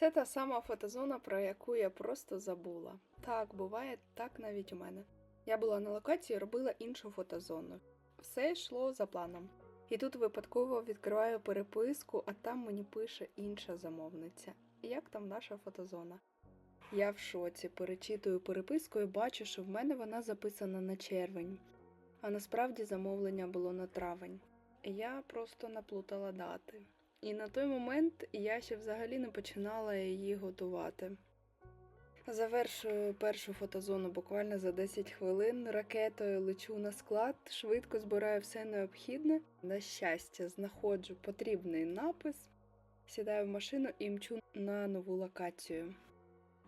Це та сама фотозона, про яку я просто забула. Так, буває так навіть у мене. Я була на локації, робила іншу фотозону. Все йшло за планом. І тут випадково відкриваю переписку, а там мені пише інша замовниця. Як там наша фотозона? Я в шоці, перечитую переписку і бачу, що в мене вона записана на червень, а насправді замовлення було на травень. Я просто наплутала дати. І на той момент я ще взагалі не починала її готувати. Завершую першу фотозону буквально за 10 хвилин. Ракетою лечу на склад, швидко збираю все необхідне. На щастя, знаходжу потрібний напис, сідаю в машину і мчу на нову локацію.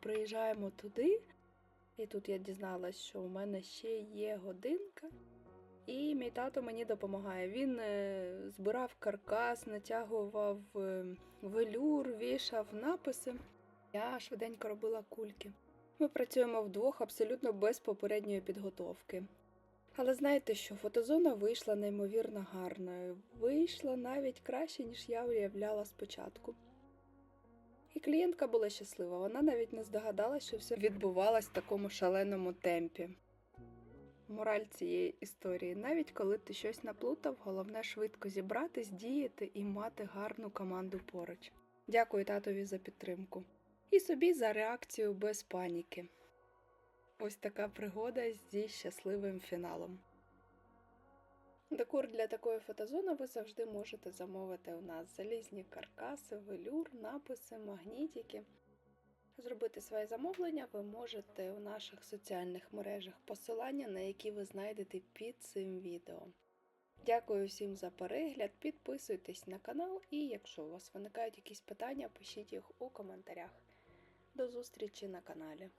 Приїжджаємо туди, і тут я дізналась, що у мене ще є годинка. І мій тато мені допомагає. Він е, збирав каркас, натягував е, велюр, вішав написи. Я швиденько робила кульки. Ми працюємо вдвох абсолютно без попередньої підготовки. Але знаєте що, фотозона вийшла неймовірно гарною, вийшла навіть краще, ніж я уявляла спочатку. І клієнтка була щаслива, вона навіть не здогадалася, що все відбувалось в такому шаленому темпі. Мораль цієї історії, навіть коли ти щось наплутав, головне швидко зібратись, діяти і мати гарну команду поруч. Дякую татові за підтримку. І собі за реакцію без паніки. Ось така пригода зі щасливим фіналом. Декор для такої фотозони ви завжди можете замовити у нас залізні каркаси, велюр, написи, магнітики. Зробити своє замовлення ви можете у наших соціальних мережах, посилання на які ви знайдете під цим відео. Дякую всім за перегляд, підписуйтесь на канал і якщо у вас виникають якісь питання, пишіть їх у коментарях. До зустрічі на каналі.